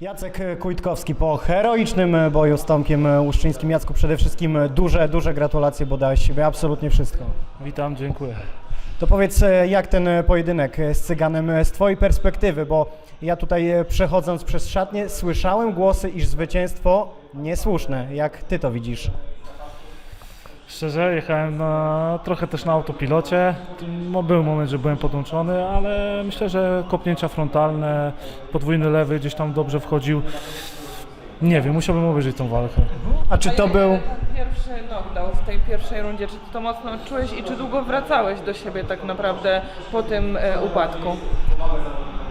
Jacek Kujtkowski po heroicznym boju z Tomkiem Łuszczyńskim. Jacku, przede wszystkim duże, duże gratulacje, bo dałeś siebie absolutnie wszystko. Witam, dziękuję. To powiedz, jak ten pojedynek z Cyganem z Twojej perspektywy, bo ja tutaj przechodząc przez szatnię słyszałem głosy, iż zwycięstwo niesłuszne. Jak Ty to widzisz? Szczerze, jechałem na, trochę też na autopilocie. No, był moment, że byłem podłączony, ale myślę, że kopnięcia frontalne, podwójny lewy gdzieś tam dobrze wchodził. Nie wiem, musiałbym obejrzeć tą walkę. A czy to był... ten pierwszy knockdown w tej pierwszej rundzie, czy ty to mocno odczułeś i czy długo wracałeś do siebie tak naprawdę po tym e, upadku?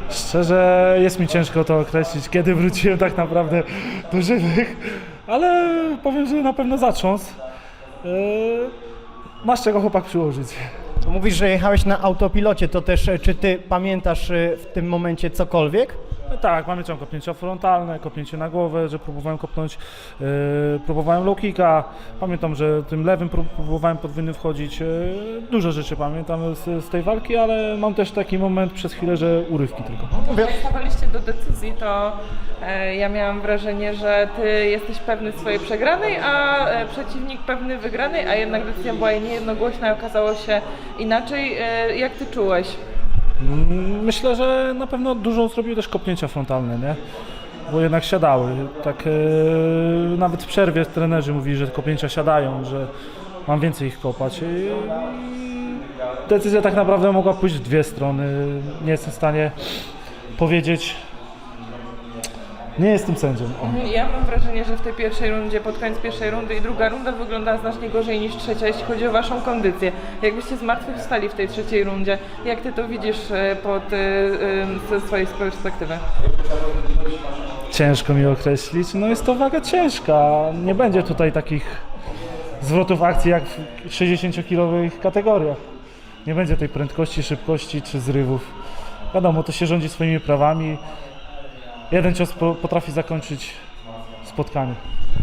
Szczerze, jest mi ciężko to określić, kiedy wróciłem tak naprawdę do żywych, ale powiem, że na pewno zatrząs. Yy, masz czego chłopak przyłożyć. Mówisz, że jechałeś na autopilocie, to też e, czy Ty pamiętasz e, w tym momencie cokolwiek? No tak, pamiętam kopnięcia frontalne, kopnięcie na głowę, że próbowałem kopnąć, yy, próbowałem low kicka, pamiętam, że tym lewym prób- próbowałem podwójny wchodzić, yy, dużo rzeczy pamiętam z, z tej walki, ale mam też taki moment przez chwilę, że urywki tylko. Jak stawaliście do decyzji, to e, ja miałam wrażenie, że ty jesteś pewny swojej przegranej, a e, przeciwnik pewny wygranej, a jednak decyzja była niejednogłośna okazało się inaczej. E, jak ty czułeś? Myślę, że na pewno dużo zrobiły też kopnięcia frontalne, nie? Bo jednak siadały. Tak yy, nawet w przerwie trenerzy mówili, że kopnięcia siadają, że mam więcej ich kopać. I decyzja tak naprawdę mogła pójść w dwie strony. Nie jestem w stanie powiedzieć. Nie jestem sędzią. O. Ja mam wrażenie, że w tej pierwszej rundzie, pod koniec pierwszej rundy i druga runda wygląda znacznie gorzej niż trzecia, jeśli chodzi o waszą kondycję. Jakbyście zmartwychwstali w tej trzeciej rundzie, jak ty to widzisz e, pod, e, ze swojej perspektywy? Ciężko mi określić. No jest to waga ciężka. Nie będzie tutaj takich zwrotów akcji jak w 60-kilowych kategoriach. Nie będzie tej prędkości, szybkości czy zrywów. Wiadomo, to się rządzi swoimi prawami. Jeden cios po, potrafi zakończyć spotkanie.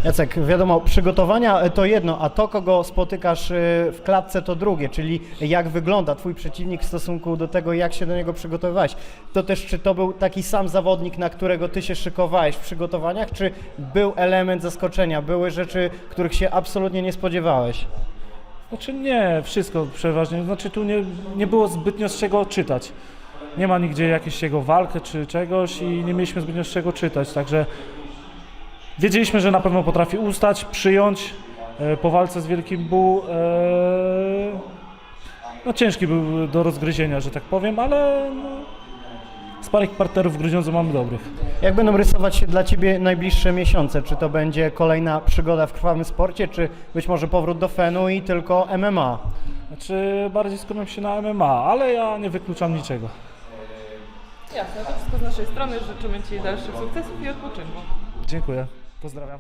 Jacek, wiadomo, przygotowania e, to jedno, a to, kogo spotykasz e, w klatce, to drugie, czyli jak wygląda Twój przeciwnik w stosunku do tego, jak się do niego przygotowywałeś. To też, czy to był taki sam zawodnik, na którego Ty się szykowałeś w przygotowaniach, czy był element zaskoczenia, były rzeczy, których się absolutnie nie spodziewałeś? Znaczy nie, wszystko przeważnie. Znaczy tu nie, nie było zbytnio z czego czytać. Nie ma nigdzie jakiejś jego walkę czy czegoś i nie mieliśmy zbytnio z czego czytać, także wiedzieliśmy, że na pewno potrafi ustać, przyjąć e, po walce z Wielkim Bu. E, no ciężki był do rozgryzienia, że tak powiem, ale no, sparring partnerów w Grudziądzu mamy dobrych. Jak będą rysować się dla Ciebie najbliższe miesiące? Czy to będzie kolejna przygoda w krwawym sporcie, czy być może powrót do fenu i tylko MMA? Znaczy bardziej skupiam się na MMA, ale ja nie wykluczam niczego. Jasne, to wszystko z naszej strony. Życzymy Ci dalszych sukcesów i odpoczynku. Dziękuję. Pozdrawiam.